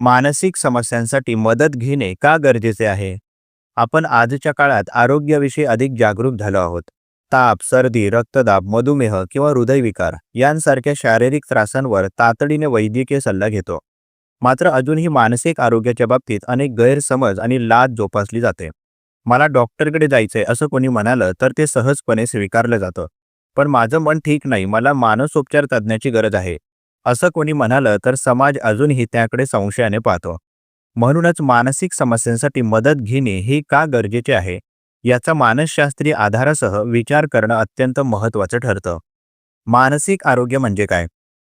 मानसिक समस्यांसाठी मदत घेणे का गरजेचे आहे? आपण आजच्या काळात आरोग्याविषयी अधिक जागरूक झालो आहोत. ताप सर्दी रक्तदाब मधुमेह किंवा हृदयविकार यांसारख्या शारीरिक त्रासांवर तातडीने वैद्यकीय सल्ला घेतो. मात्र अजूनही मानसिक आरोग्याच्या बाबतीत अनेक गैरसमज आणि लाज जोपासली जाते. मला डॉक्टरकडे जायचंय असं कोणी म्हणालं तर ते सहजपणे स्वीकारलं जातं. पण माझं मन ठीक नाही मला मानसोपचार तज्ज्ञाची गरज आहे. असं कोणी म्हणालं तर समाज अजूनही त्याकडे संशयाने पाहतो. म्हणूनच मानसिक समस्यांसाठी मदत घेणे हे का गरजेचे आहे? याचा मानसशास्त्रीय आधारासह विचार करणं अत्यंत महत्त्वाचं ठरतं. मानसिक आरोग्य म्हणजे काय?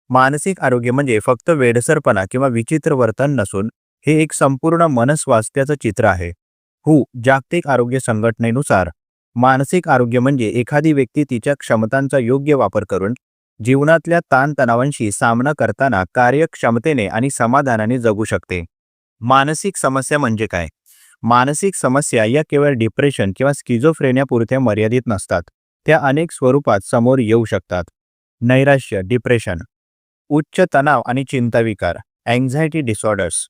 मानसिक आरोग्य म्हणजे फक्त वेडसरपणा किंवा विचित्र वर्तन नसून हे एक संपूर्ण मनस्वास्थ्याचं चित्र आहे. हु जागतिक आरोग्य संघटनेनुसार. मानसिक आरोग्य म्हणजे एखादी व्यक्ती तिच्या क्षमतांचा योग्य वापर करून जीवनातल्या ताणतणावांशी सामना करताना कार्यक्षमतेने आणि समाधानाने जगू शकते. मानसिक समस्या म्हणजे काय? मानसिक समस्या या केवळ डिप्रेशन किंवा स्किझोफ्रेनियापुरत्या मर्यादित नसतात. त्या अनेक स्वरूपात समोर येऊ शकतात. नैराश्य डिप्रेशन. उच्च तणाव आणि चिंताविकार. अँझायटी डिसऑर्डर्स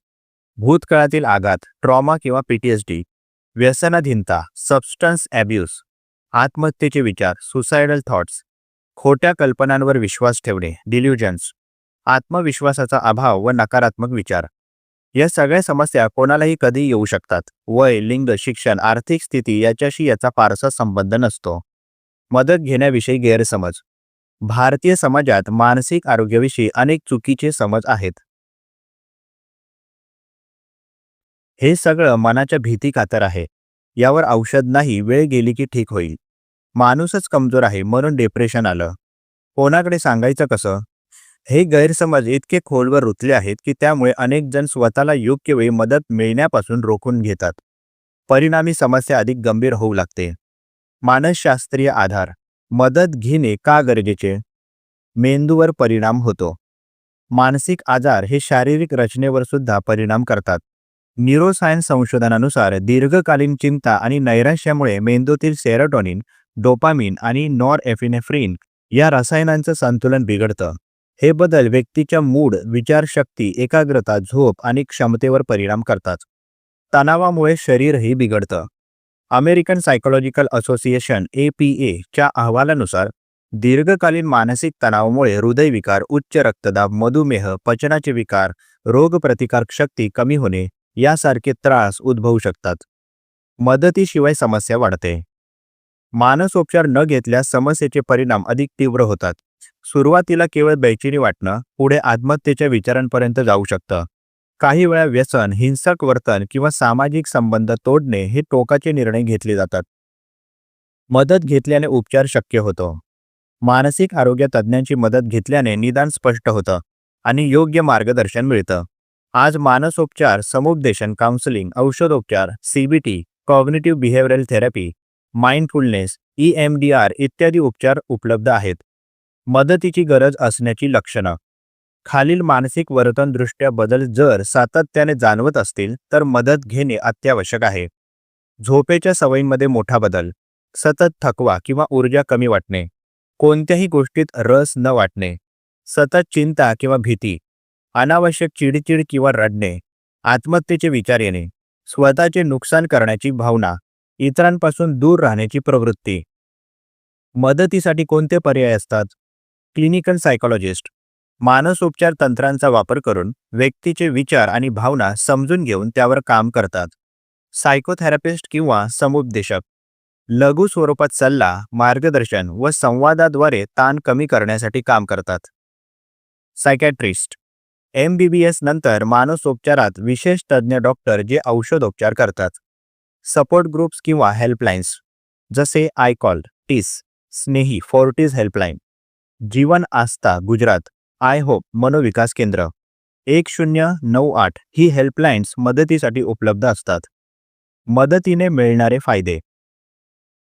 भूतकाळातील आघात ट्रॉमा किंवा पीटीएसडी व्यसनाधीनता सबस्टन्स ॲब्यूज आत्महत्येचे विचार सुसायडल थॉट्स खोट्या कल्पनांवर विश्वास ठेवणे डिल्युजन्स आत्मविश्वासाचा अभाव व नकारात्मक विचार. या सगळ्या समस्या कोणालाही कधी येऊ शकतात. वय लिंग शिक्षण आर्थिक स्थिती याच्याशी याचा फारसा संबंध नसतो. मदत घेण्याविषयी गैरसमज. भारतीय समाजात मानसिक आरोग्याविषयी अनेक चुकीचे समज आहेत. हे सगळं मनाच्या भीती कातर आहे. यावर औषध नाही वेळ गेली की ठीक होईल. माणूसच कमजोर आहे म्हणून डिप्रेशन आलं. कोणाकडे सांगायचं कसं? हे गैरसमज इतके खोलवर रुतले आहेत की त्यामुळे अनेक जण स्वतःला योग्य वेळी मदत मिळण्यापासून रोखून घेतात. परिणामी समस्या अधिक गंभीर होऊ लागते. मानसशास्त्रीय आधार. मदत घेणे का गरजेचे? मेंदूवर परिणाम होतो. मानसिक आजार हे शारीरिक रचनेवर सुद्धा परिणाम करतात. न्यूरोसायन्स संशोधनानुसार दीर्घकालीन चिंता आणि नैराश्यामुळे मेंदूतील सेरोटोनिन डोपामिन आणि नॉर एफिनेफ्रिन या रसायनांचं संतुलन बिघडतं. हे बदल व्यक्तीच्या मूड विचारशक्ती एकाग्रता झोप आणि क्षमतेवर परिणाम करतात. तणावामुळे शरीरही बिघडतं. American psychological association A P एच्या अहवालानुसार दीर्घकालीन मानसिक तणावामुळे हृदयविकार उच्च रक्तदाब मधुमेह पचनाचे विकार रोगप्रतिकारक शक्ती कमी होणे यासारखे त्रास उद्भवू शकतात. मदतीशिवाय समस्या वाढते. मानसोपचार न घेतल्यास समस्येचे परिणाम अधिक तीव्र होतात. सुरुवातीला केवळ बेचिनी वाटणं पुढे आत्महत्येच्या विचारांपर्यंत जाऊ शकतं. काही वेळा व्यसन हिंसक वर्तन किंवा सामाजिक संबंध तोडणे हे टोकाचे निर्णय घेतले जातात. मदत घेतल्याने उपचार शक्य होतो. मानसिक आरोग्य तज्ज्ञांची मदत घेतल्याने निदान स्पष्ट होतं आणि योग्य मार्गदर्शन मिळतं. आज मानसोपचार समुपदेशन काउन्सिलिंग औषधोपचार CBT cognitive behavioural therapy mindfulness E M D R इत्यादी उपचार उपलब्ध आहेत. मदतीची गरज असण्याची लक्षणं. खालील मानसिक वर्तनदृष्ट्या बदल जर सातत्याने जाणवत असतील तर मदत घेणे अत्यावश्यक आहे. झोपेच्या सवयींमध्ये मोठा बदल. सतत थकवा किंवा ऊर्जा कमी वाटणे. कोणत्याही गोष्टीत रस न वाटणे. सतत चिंता किंवा भीती. अनावश्यक चिडचिड किंवा रडणे. आत्महत्येचे विचार येणे. स्वतःचे नुकसान करण्याची भावना. इतरांपासून दूर राहण्याची प्रवृत्ती. मदतीसाठी कोणते पर्याय असतात? Clinical psychologist. मानसोपचार तंत्रांचा वापर करून व्यक्तीचे विचार आणि भावना समजून घेऊन त्यावर काम करतात. सायकोथेरपिस्ट किंवा समुपदेशक. लघु स्वरूपात सल्ला मार्गदर्शन व संवादाद्वारे ताण कमी करण्यासाठी काम करतात. Psychiatrist. M B B S नंतर मानसोपचारात विशेष तज्ज्ञ डॉक्टर जे औषधोपचार करतात. सपोर्ट ग्रुप्स किंवा हेल्पलाईन्स जसे iCall TISS Snehi Fortis helpline. Jeevan Aastha Gujarat I hope Manovikas Kendra. एक शून्य नऊ आठ ही हेल्पलाईन्स मदतीसाठी उपलब्ध असतात. मदतीने मिळणारे फायदे.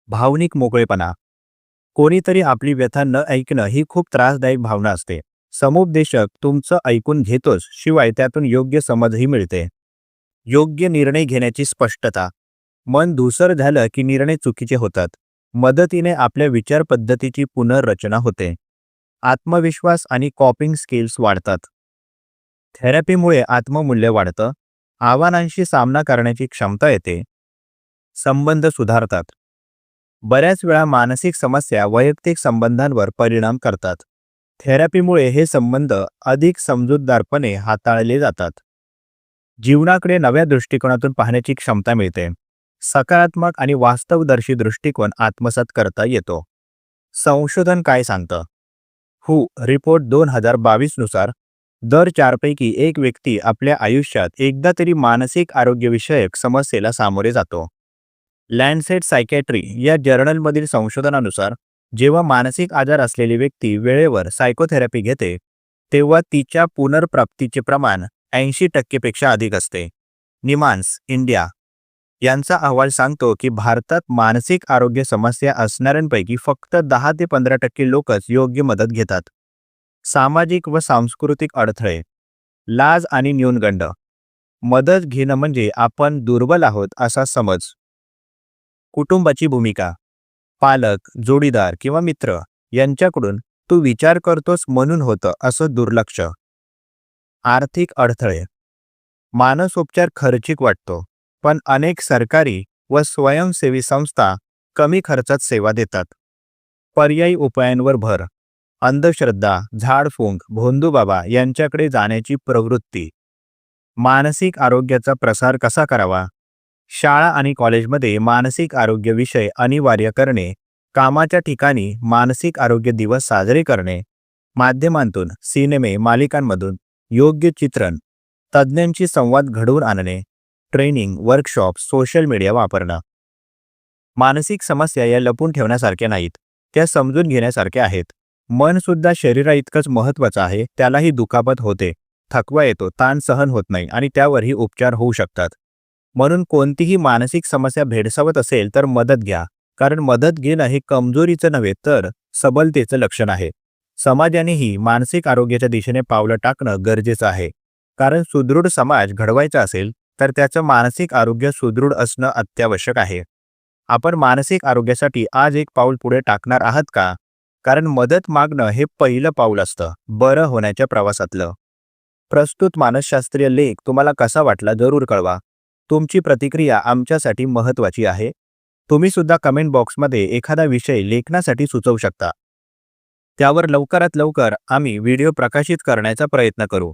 भावनिक मोकळेपणा. कोणीतरी आपली व्यथा न ऐकणं ही खूप त्रासदायक भावना असते. समुपदेशक तुमचं ऐकून घेतोच शिवाय त्यातून योग्य समजही मिळते. योग्य निर्णय घेण्याची स्पष्टता. मन धूसर झालं की निर्णय चुकीचे होतात. मदतीने आपल्या विचार पद्धतीची पुनर्रचना होते. आत्मविश्वास आणि कॉपिंग स्किल्स वाढतात. थेरपीमुळे आत्ममूल्य वाढतं. आव्हानांशी सामना करण्याची क्षमता येते. संबंध सुधारतात. बऱ्याच वेळा मानसिक समस्या वैयक्तिक संबंधांवर परिणाम करतात. थेरपीमुळे हे संबंध अधिक समजूतदारपणे हाताळले जातात. जीवनाकडे नव्या दृष्टिकोनातून पाहण्याची क्षमता मिळते. सकारात्मक आणि वास्तवदर्शी दृष्टिकोन आत्मसात करता येतो. संशोधन काय सांगतं? हु रिपोर्ट दोन हजार बावीसनुसार दर चारपैकी एक व्यक्ती आपल्या आयुष्यात एकदा तरी मानसिक आरोग्यविषयक समस्येला सामोरे जातो. लँडसेट सायकॅट्री या जर्नलमधील संशोधनानुसार जेव्हा मानसिक आजार असलेली व्यक्ती वेळेवर सायकोथेरपी घेते तेव्हा तिच्या पुनर्प्राप्तीचे प्रमाण ऐंशी टक्केपेक्षा अधिक असते. NIMHANS India. यांचा अहवाल सांगतो की भारतात मानसिक आरोग्य समस्या असणाऱ्यांपैकी फक्त दहा ते पंधरा टक्के लोकच योग्य मदत घेतात. सामाजिक व सांस्कृतिक अडथळे. लाज आणि न्यूनगंड. मदत घेणं म्हणजे आपण दुर्बल आहोत असा समज. कुटुंबाची भूमिका. पालक जोडीदार किंवा मित्र यांच्याकडून तू विचार करतोस म्हणून होतं असं दुर्लक्ष. आर्थिक अडथळे. मानसोपचार खर्चिक वाटतो. पण अनेक सरकारी व स्वयंसेवी संस्था कमी खर्चात सेवा देतात. पर्यायी उपायांवर भर. अंधश्रद्धा झाडफुंक भोंदूबाबा यांच्याकडे जाण्याची प्रवृत्ती. मानसिक आरोग्याचा प्रसार कसा करावा? शाळा आणि कॉलेजमध्ये मानसिक आरोग्य विषय अनिवार्य करणे कामाच्या ठिकाणी मानसिक आरोग्य दिवस साजरे करणे माध्यमांतून सिनेमे मालिकांमधून योग्य चित्रण तज्ज्ञांशी संवाद घडवून आणणे ट्रेनिंग वर्कशॉप सोशल मीडिया वापरणं. मानसिक समस्या या लपून ठेवण्यासारख्या नाहीत. त्या समजून घेण्यासारख्या आहेत. मनसुद्धा शरीरा इतकंच महत्वाचं आहे त्यालाही दुखापत होते. थकवा येतो ताण सहन होत नाही आणि त्यावरही उपचार होऊ शकतात. म्हणून कोणतीही मानसिक समस्या भेडसावत असेल तर मदत घ्या. कारण मदत घेणं हे कमजोरीचं नव्हे तर सबलतेचं लक्षण आहे. समाजानेही मानसिक आरोग्याच्या दिशेने पावलं टाकणं गरजेचं आहे. कारण सुदृढ समाज घडवायचा असेल तर त्याचं मानसिक आरोग्य सुदृढ असणं अत्यावश्यक आहे. आपण मानसिक आरोग्यासाठी आज एक पाऊल पुढे टाकणार आहात का? कारण मदत मागणं हे पहिलं पाऊल असतं बरं होण्याच्या प्रवासातलं. प्रस्तुत मानसशास्त्रीय लेख तुम्हाला कसा वाटला जरूर कळवा. तुमची प्रतिक्रिया आमच्यासाठी महत्त्वाची आहे. तुम्ही सुद्धा कमेंट बॉक्समध्ये एखादा विषय लेखनासाठी सुचवू शकता. त्यावर लवकरात लवकर आम्ही व्हिडिओ प्रकाशित करण्याचा प्रयत्न करू.